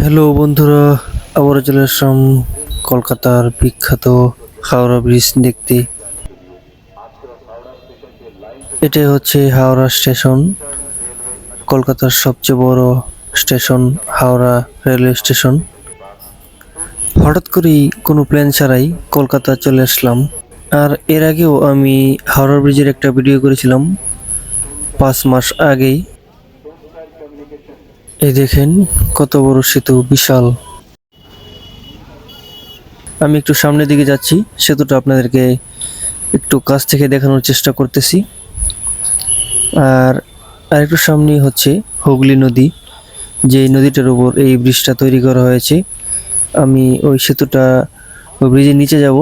Hello বন্ধুরা। আবারও চলে আসলাম কলকাতার বিখ্যাত হাওড়া ব্রিজ দেখতে। এটাই হচ্ছে হাওড়া স্টেশন, কলকাতার সবচেয়ে বড় স্টেশন, হাওড়া রেলওয়ে স্টেশন। হঠাৎ করেই কোনো প্ল্যান ছাড়াই কলকাতা চলে আসলাম। আর এর আগেও আমি হাওড়া ব্রিজের একটা ভিডিও করেছিলাম পাঁচ মাস আগেই। এই দেখেন কত বড় সেতু, বিশাল। আমি একটু সামনের দিকে যাচ্ছি, সেতুটা আপনাদেরকে একটু কাছ থেকে দেখানোর চেষ্টা করতেছি। আর আরেকটু সামনে হচ্ছে হুগলি নদী, যে নদীটার উপর এই ব্রিজটা তৈরি করা হয়েছে। আমি ওই সেতুটা, ওই ব্রিজের নিচে যাব।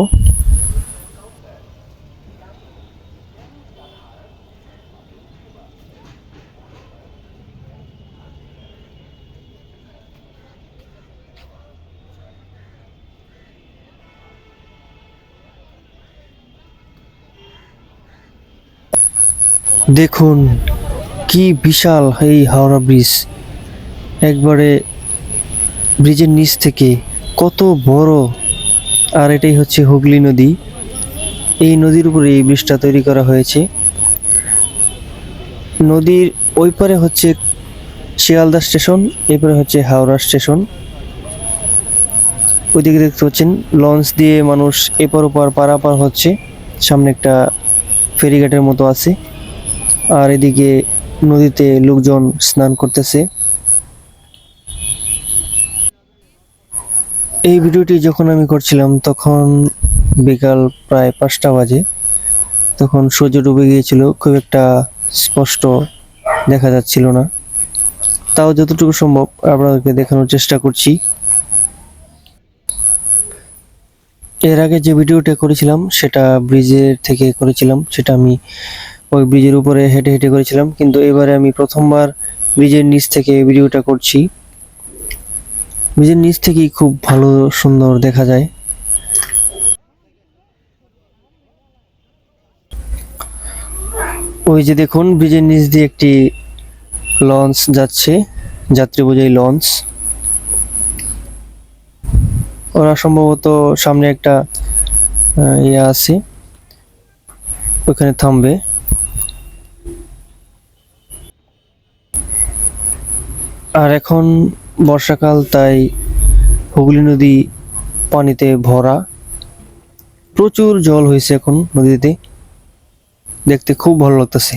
দেখুন কি বিশাল এই হাওড়া ব্রিজ। একবারে ব্রিজের নিচ থেকে কত বড়। আর এটাই হচ্ছে হুগলি নদী। এই নদীর উপরে এই ব্রিজটা তৈরি করা হয়েছে। নদীর ওই পারে হচ্ছে শিয়ালদা স্টেশন এপারে হচ্ছে হাওড়া স্টেশন। ওইদিকে দেখতে পাচ্ছেন, লঞ্চ দিয়ে মানুষ এপার ওপার পারাপার হচ্ছে। সামনে একটা ফেরিঘাটের মতো আছে। আর এদিকে নদীতে লোকজন স্নান করতেছে। এই ভিডিওটি যখন আমি করছিলাম তখন বিকাল প্রায় পাঁচটা বাজে। তখন সূর্য ডুবে গিয়েছিল, খুব একটা স্পষ্ট দেখা যাচ্ছিল না। তাও যতটুকু সম্ভব আপনাদেরকে দেখানোর চেষ্টা করছি। এর আগে যে ভিডিওটা করেছিলাম, সেটা ব্রিজের থেকে করেছিলাম, সেটা আমি ওই ব্রিজের উপরে হেঁটে হেঁটে করেছিলাম। কিন্তু এবারে আমি প্রথমবার ব্রিজের নিচ থেকে ভিডিওটা করছি। ব্রিজের নিচ থেকেই খুব ভালো, সুন্দর দেখা যায়। ওই যে দেখুন, ব্রিজের নিচ দিয়ে একটি লঞ্চ যাচ্ছে, যাত্রী বোঝাই লঞ্চ। ওরা সম্ভবত সামনে একটা ইয়ে আছে, ওখানে থামবে। আর এখন বর্ষাকাল, তাই হুগলি নদী পানিতে ভরা। প্রচুর জল হয়েছে এখন নদীতে। দেখতে খুব ভালো লাগতেছে।